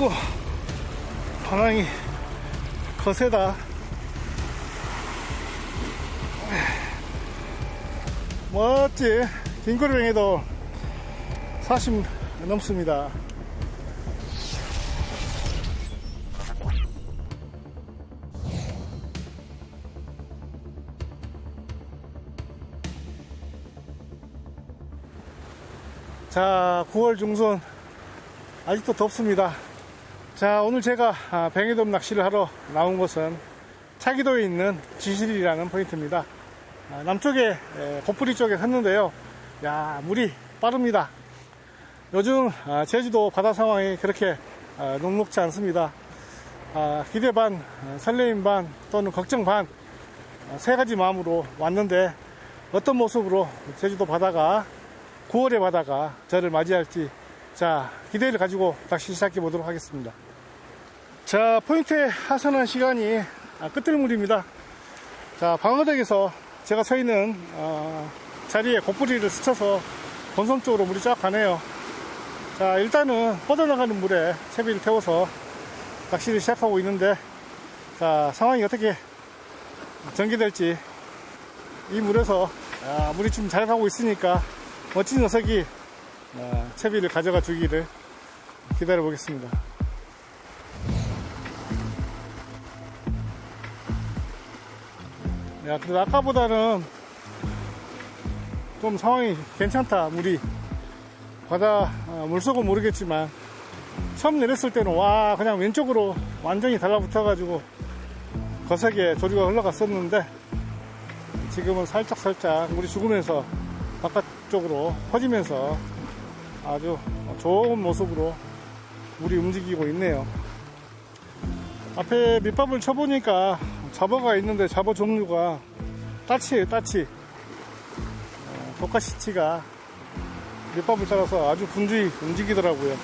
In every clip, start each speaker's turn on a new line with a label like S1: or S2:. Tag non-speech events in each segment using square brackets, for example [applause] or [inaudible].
S1: 아이고 방향이 거세다. 멋지. 긴꼬리뱅이도 40 넘습니다. 자 9월 중순 아직도 덥습니다 자 오늘 제가 아, 뱅에돔 낚시를 하러 나온 곳은 차기도에 있는 지실이라는 포인트입니다. 아, 남쪽에 에, 고프리 쪽에 섰는데요. 야 물이 빠릅니다. 요즘 아, 제주도 바다 상황이 그렇게 아, 녹록지 않습니다. 아, 기대 반 아, 설레임 반 또는 걱정 반 세 가지 마음으로 왔는데 어떤 모습으로 제주도 바다가 9월의 바다가 저를 맞이할지 자 기대를 가지고 낚시 시작해 보도록 하겠습니다 자 포인트에 하선한 시간이 아, 끝들물입니다 자 방어덕에서 제가 서 있는 어, 자리에 고뿌리를 스쳐서 본섬 쪽으로 물이 쫙 가네요 자 일단은 뻗어나가는 물에 채비를 태워서 낚시를 시작하고 있는데 자 상황이 어떻게 전개될지 이 물에서 아, 물이 좀 잘 가고 있으니까 멋진 녀석이 아, 채비를 가져가 주기를 기다려 보겠습니다. 야, 그래도 아까보다는 좀 상황이 괜찮다, 물이. 바다, 아, 물속은 모르겠지만, 처음 내렸을 때는 와, 그냥 왼쪽으로 완전히 달라붙어가지고, 거세게 조류가 흘러갔었는데, 지금은 살짝살짝 물이 죽으면서 바깥쪽으로 퍼지면서 아주 좋은 모습으로 물이 움직이고 있네요. 앞에 밑밥을 쳐보니까 잡어가 있는데 잡어 종류가 따치예요, 따치. 어, 독가시치가 밑밥을 따라서 아주 분주히 움직이더라고요.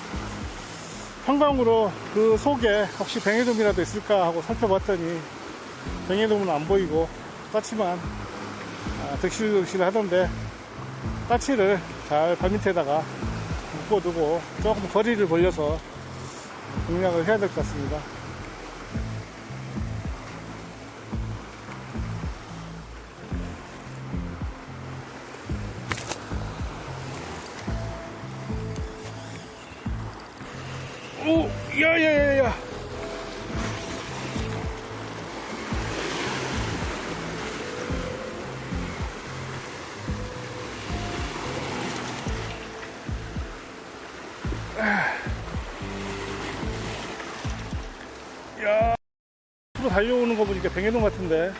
S1: 형광으로 그 속에 혹시 뱅에돔이라도 있을까 하고 살펴봤더니 뱅에돔은 안 보이고 따치만 아, 득실득실 하던데 따치를 잘 발밑에다가 묶어두고 조금 거리를 벌려서 공략을 해야 될 것 같습니다. 달려오는 거 보니까 뱅에돔 같은데.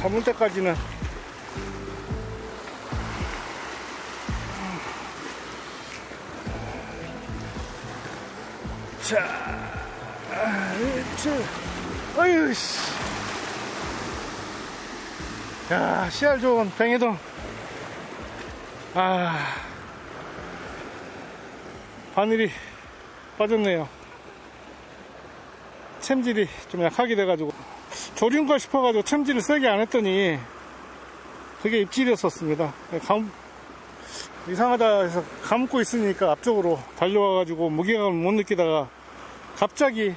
S1: 가물 때까지는. 자, 아, 자, 아유 씨, 야, 씨알 좋은 뱅에돔, 아, 바늘이 빠졌네요. 챔질이 좀 약하게 돼가지고 조류인가 싶어가지고 챔질을 세게 안 했더니 그게 입질이었었습니다. 감, 이상하다 해서 감고 있으니까 앞쪽으로 달려와가지고 무게감을 못 느끼다가 갑자기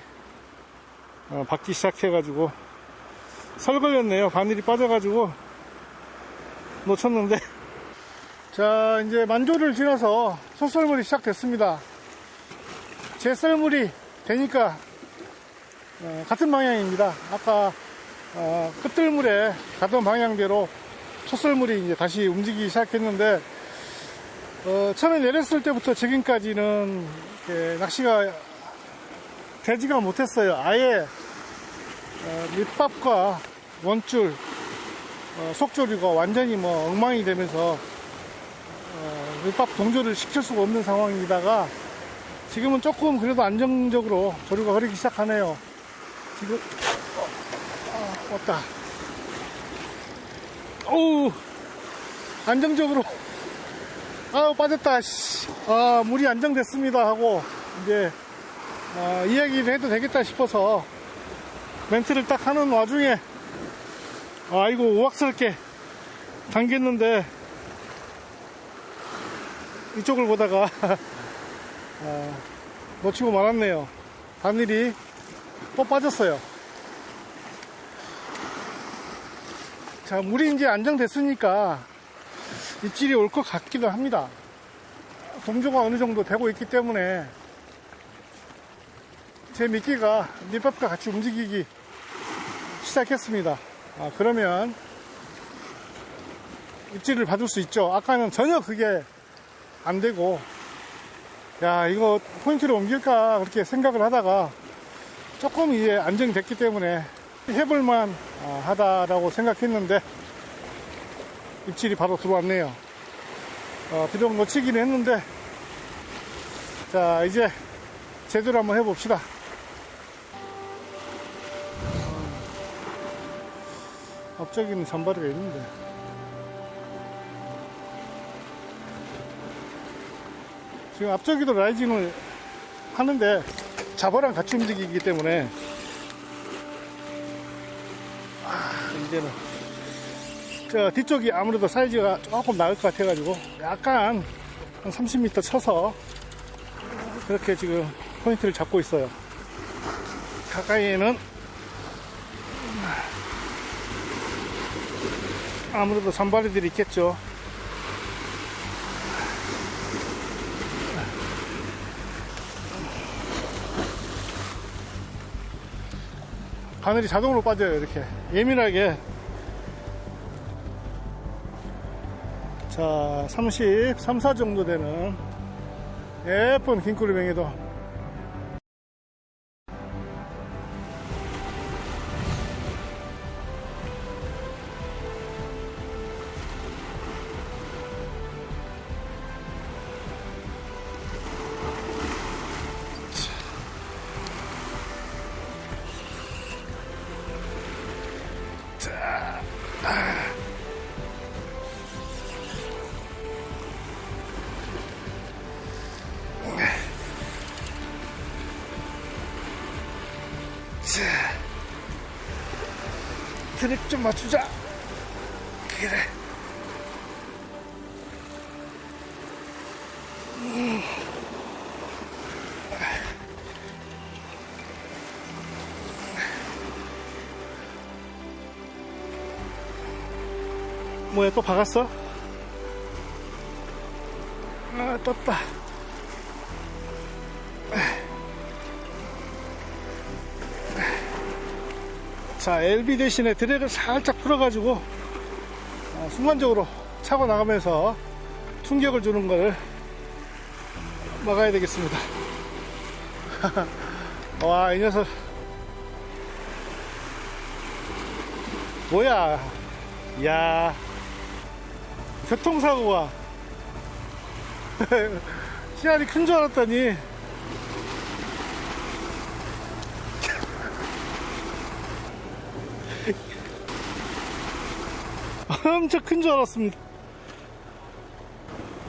S1: 어, 받기 시작해가지고 설 걸렸네요. 바늘이 빠져가지고 놓쳤는데 [laughs] 자 이제 만조를 지나서 소설물이 시작됐습니다. 제 썰물이 되니까 어, 같은 방향입니다. 아까 어, 끝들물에 가던 방향대로 촛설물이 이제 다시 움직이기 시작했는데 어, 처음에 내렸을 때부터 지금까지는 낚시가 되지가 못했어요. 아예 어, 밑밥과 원줄 어, 속조류가 완전히 뭐 엉망이 되면서 어, 밑밥 동조를 시킬 수가 없는 상황이다가 지금은 조금 그래도 안정적으로 조류가 흐르기 시작하네요. 지금 어, 아, 왔다. 어우 안정적으로 아우 빠졌다. 씨. 아 물이 안정됐습니다 하고 이제 아, 이야기를 해도 되겠다 싶어서 멘트를 딱 하는 와중에 아이고 우악스럽게 당겼는데 이쪽을 보다가 아, [laughs] 놓치고 말았네요. 바늘이 또 빠졌어요. 자, 물이 이제 안정됐으니까 입질이 올 것 같기도 합니다. 동조가 어느 정도 되고 있기 때문에 제 미끼가 밑밥과 같이 움직이기 시작했습니다. 아, 그러면 입질을 받을 수 있죠. 아까는 전혀 그게 안 되고, 야, 이거 포인트를 옮길까 그렇게 생각을 하다가 조금 이제 안정됐기 때문에 해볼만 아, 하다라고 생각했는데 입질이 바로 들어왔네요. 어, 비록 놓치기는 했는데, 자, 이제 제대로 한번 해봅시다. 앞쪽에는 잔바리가 있는데. 지금 앞쪽에도 라이징을 하는데 잡어랑 같이 움직이기 때문에 아, 이제는 저 뒤쪽이 아무래도 사이즈가 조금 나을 것 같아가지고 약간 한 30m 쳐서 그렇게 지금 포인트를 잡고 있어요. 가까이에는 아무래도 잔바리들이 있겠죠. 바늘이 자동으로 빠져요, 이렇게. 예민하게. 자, 30, 3, 4 정도 되는 예쁜 긴꾸리뱅이도 좀 맞추자. 그래. 음. 뭐야 또 박았어? 아 떴다. 자, LB 대신에 드랙을 살짝 풀어가지고 어, 순간적으로 차고 나가면서 충격을 주는 것을 막아야 되겠습니다. [laughs] 와, 이 녀석. 뭐야. 야 교통사고가. [laughs] 씨알이 큰 줄 알았더니 엄청 큰 줄 알았습니다.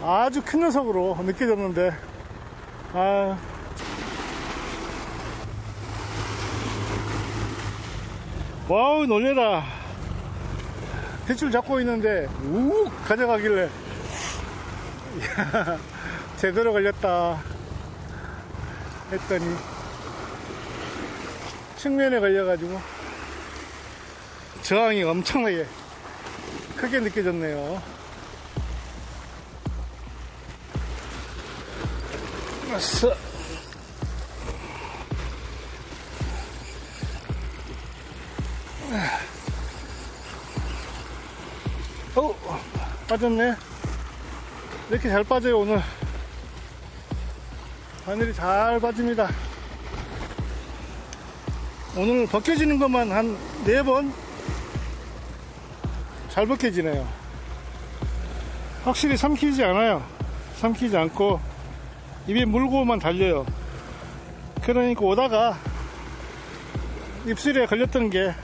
S1: 아주 큰 녀석으로 느껴졌는데, 아. 와우, 놀래라. 대출 잡고 있는데, 욱 가져가길래, 이야, [laughs] 제대로 걸렸다. 했더니, 측면에 걸려가지고, 저항이 엄청나게 크게 느껴졌네요. 왔어. 어, 빠졌네. 이렇게 잘 빠져요, 오늘. 바늘이 잘 빠집니다. 오늘 벗겨지는 것만 한 네번 잘 벗겨지네요. 확실히 삼키지 않아요. 삼키지 않고 입에 물고만 달려요. 그러니까 오다가 입술에 걸렸던 게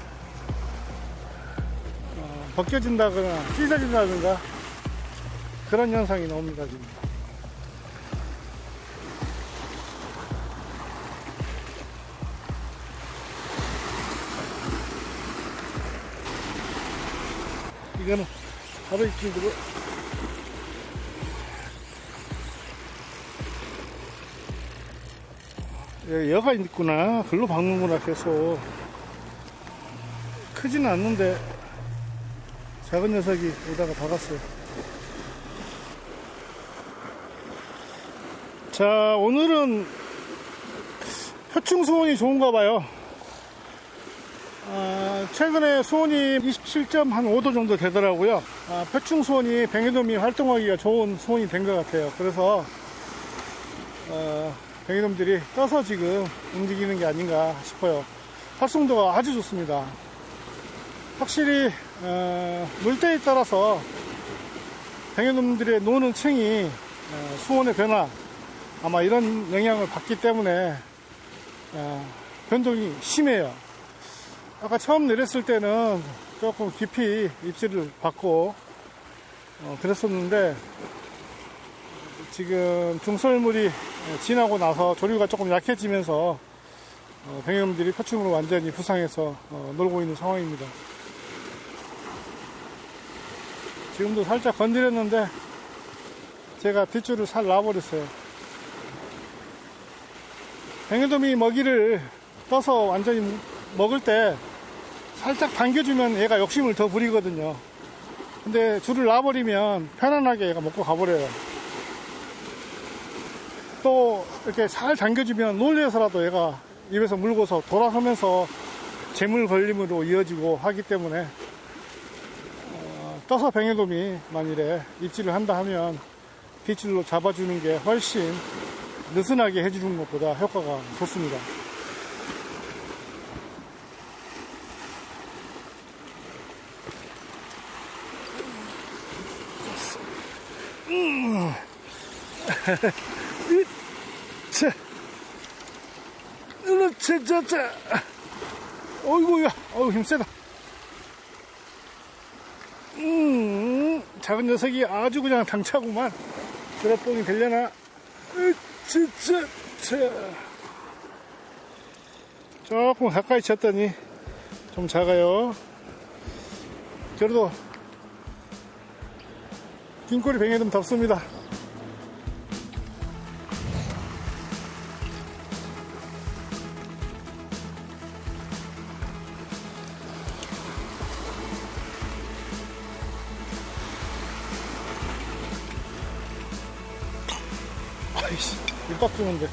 S1: 어, 벗겨진다거나 찢어진다든가 그런 현상이 나옵니다 지금. 이거는 바로 입질으로 예, 여가 있구나. 글로 박는구나, 계속. 크지는 않는데, 작은 녀석이 여기다가 박았어요. 자, 오늘은 표충 수온이 좋은가 봐요. 아, 최근에 수온이 27.5도 정도 되더라고요. 아, 표충 수온이 뱅에돔이 활동하기가 좋은 수온이 된 것 같아요. 그래서 어, 뱅에돔들이 떠서 지금 움직이는 게 아닌가 싶어요. 활성도가 아주 좋습니다. 확실히 어, 물때에 따라서 뱅에돔들의 노는 층이 어, 수온의 변화 아마 이런 영향을 받기 때문에 어, 변동이 심해요. 아까 처음 내렸을 때는 조금 깊이 입질을 받고 어, 그랬었는데 지금 중설물이 지나고 나서 조류가 조금 약해지면서 어, 뱅에돔들이 표충으로 완전히 부상해서 어, 놀고 있는 상황입니다. 지금도 살짝 건드렸는데 제가 뒷줄을 살 놔버렸어요. 뱅에돔이 먹이를 떠서 완전히 먹을 때 살짝 당겨주면 얘가 욕심을 더 부리거든요. 근데 줄을 놔버리면 편안하게 얘가 먹고 가버려요. 또 이렇게 잘 당겨주면 놀래서라도 얘가 입에서 물고서 돌아서면서 재물 걸림으로 이어지고 하기 때문에 어, 떠서 뱅에돔이 만일에 입질을 한다 하면 빗줄로 잡아주는 게 훨씬 느슨하게 해주는 것보다 효과가 좋습니다. 자, 으르차, 자, 자. 어이구야, 어우, 힘세다. 음, 작은 녀석이 아주 그냥 당차구만. 드랍봉이 되려나? 으차, 자, 자. 조금 가까이 쳤더니 좀 작아요. 그래도 긴꼬리 뱅에돔 덥습니다. 주는데.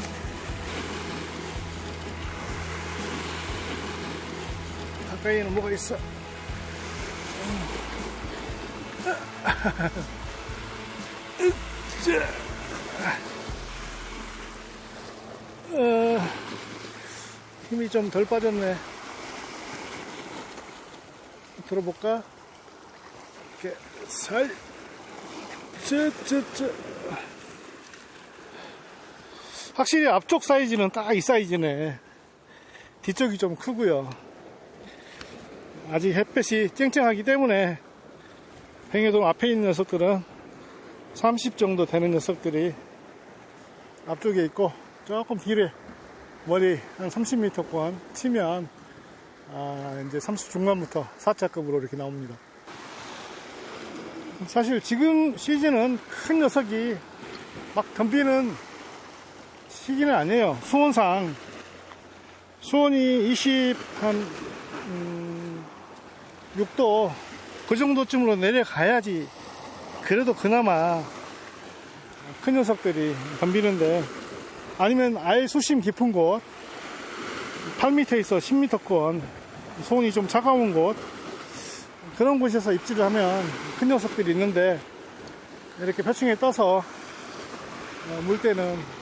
S1: 가까이에는 뭐가 있어? 어, 힘이 좀 덜 빠졌네. 들어볼까? 이렇게 살, 저, 저, 저. 확실히 앞쪽 사이즈는 딱 이 사이즈네. 뒤쪽이 좀 크고요. 아직 햇볕이 쨍쨍하기 때문에 뱅에돔 앞에 있는 녀석들은 30 정도 되는 녀석들이 앞쪽에 있고 조금 뒤에 머리 한 30m권 치면 아 이제 30 중반부터 4차급으로 이렇게 나옵니다. 사실 지금 시즌은 큰 녀석이 막 덤비는 시기는 아니에요. 수온상 수온이 20 한 음, 6도 그 정도쯤으로 내려가야지 그래도 그나마 큰 녀석들이 덤비는데 아니면 아예 수심 깊은 곳 8m에서 10m권 수온이 좀 차가운 곳 그런 곳에서 입질을 하면 큰 녀석들이 있는데 이렇게 표층에 떠서 어, 물 때는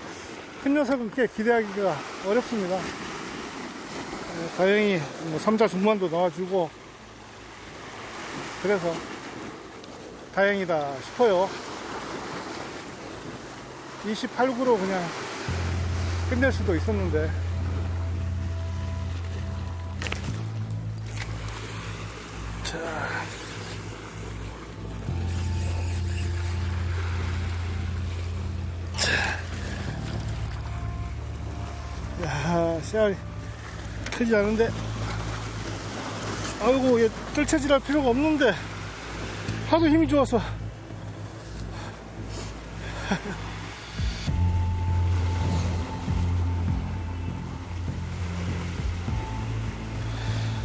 S1: 큰 녀석은 꽤 기대하기가 어렵습니다. 어, 다행히 뭐 3자 중반도 나와주고 그래서 다행이다 싶어요. 28구로 그냥 끝낼 수도 있었는데 씨알이 크지 않은데 아이고 얘 뜰채질할 필요가 없는데 하도 힘이 좋아서. [laughs]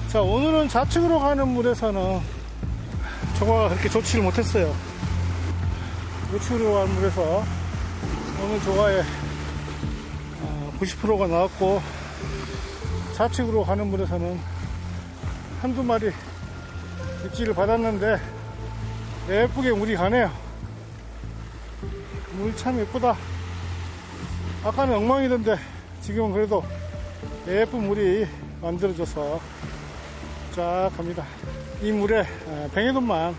S1: 자 오늘은 좌측으로 가는 물에서는 저거가 그렇게 좋지를 못했어요. 우측으로 가는 물에서 오늘 조가에 90%가 어, 나왔고 좌측으로 가는 물에서는 한두 마리 입질을 받았는데, 예쁘게 물이 가네요. 물 참 예쁘다. 아까는 엉망이던데, 지금은 그래도 예쁜 물이 만들어져서 쫙 갑니다. 이 물에 어, 뱅에돈만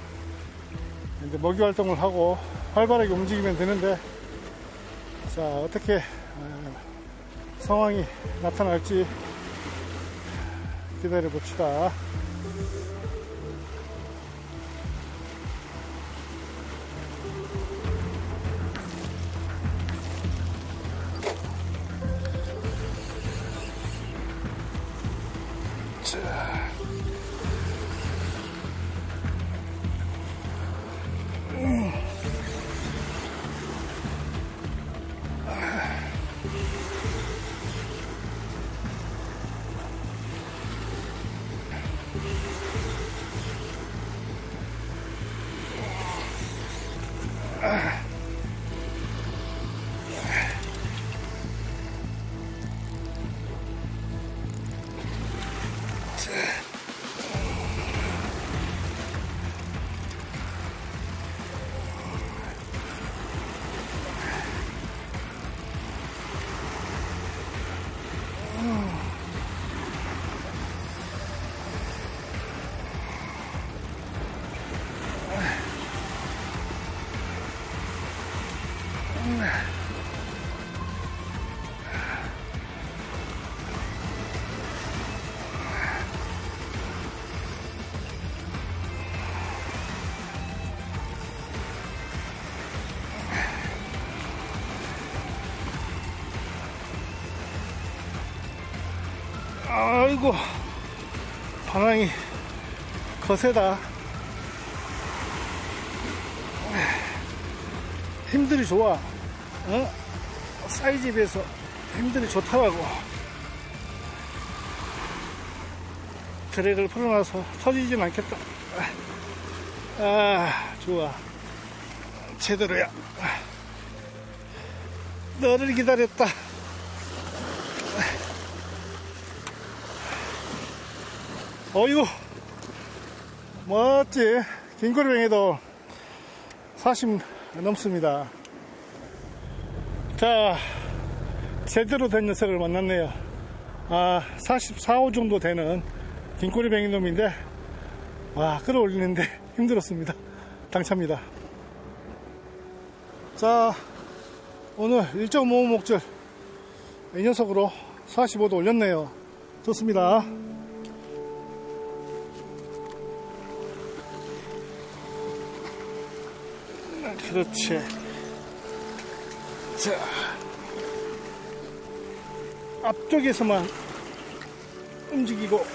S1: 먹이 활동을 하고 활발하게 움직이면 되는데 자 어떻게 어, 상황이 나타날지 기다려 봅시다. 아이고 방향이 거세다. 힘들이 좋아. 어? 사이즈에 비해서 힘들이 좋더라고. 드랙을 풀어놔서 터지진 않겠다. 아 좋아. 제대로야. 너를 기다렸다 어이구 멋지. 긴꼬리뱅이도 40 넘습니다. 자 제대로 된 녀석을 만났네요. 아 44, 5 정도 되는 긴꼬리뱅이 놈인데 와 끌어올리는데 [laughs] 힘들었습니다. 당차입니다. 자 오늘 1.5 목줄 이 녀석으로 45도 올렸네요. 좋습니다 그렇지. 자, 앞쪽에서만 움직이고,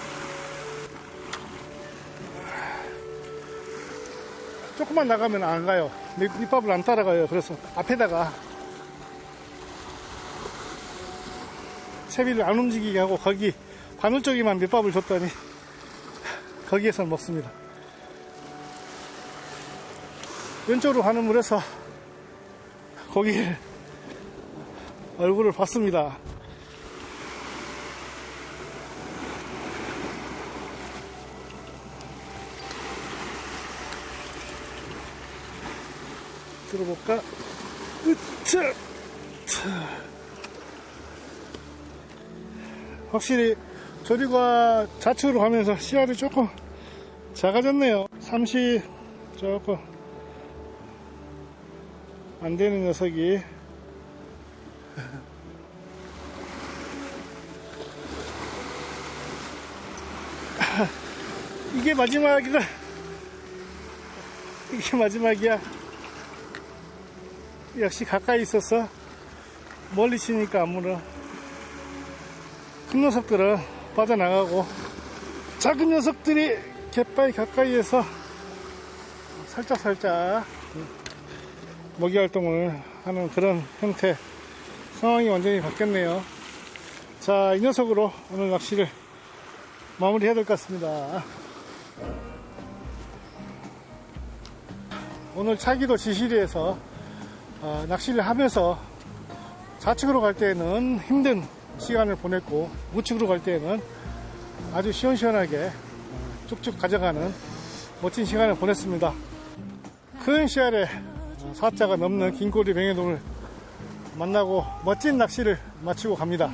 S1: 조금만 나가면 안 가요. 밑, 밑밥을 안 따라가요. 그래서 앞에다가 채비를 안 움직이게 하고 거기 바늘 쪽에만 밑밥을 줬더니 거기에서 먹습니다. 왼쪽으로 가는 물에서 거기 얼굴을 봤습니다. 들어볼까? 으차! 차. 확실히 저리가 좌측으로 가면서 시야이 조금 작아졌네요. 30 조금 안 되는 녀석이. [laughs] 이게 마지막이다. 이게 마지막이야. 역시 가까이 있어서 멀리 치니까 안 물어 큰 녀석들은 빠져나가고 작은 녀석들이 갯바위 가까이에서 살짝살짝 먹이 활동을 하는 그런 형태 상황이 완전히 바뀌었네요 자 이 녀석으로 오늘 낚시를 마무리 해야 될 것 같습니다. 오늘 차기도 지시리에서 어, 낚시를 하면서 좌측으로 갈 때는 힘든 시간을 보냈고 우측으로 갈 때는 아주 시원시원하게 어, 쭉쭉 가져가는 멋진 시간을 보냈습니다. 큰 씨알에 어, 사자가 넘는 긴꼬리 뱅에돔을 만나고 멋진 낚시를 마치고 갑니다.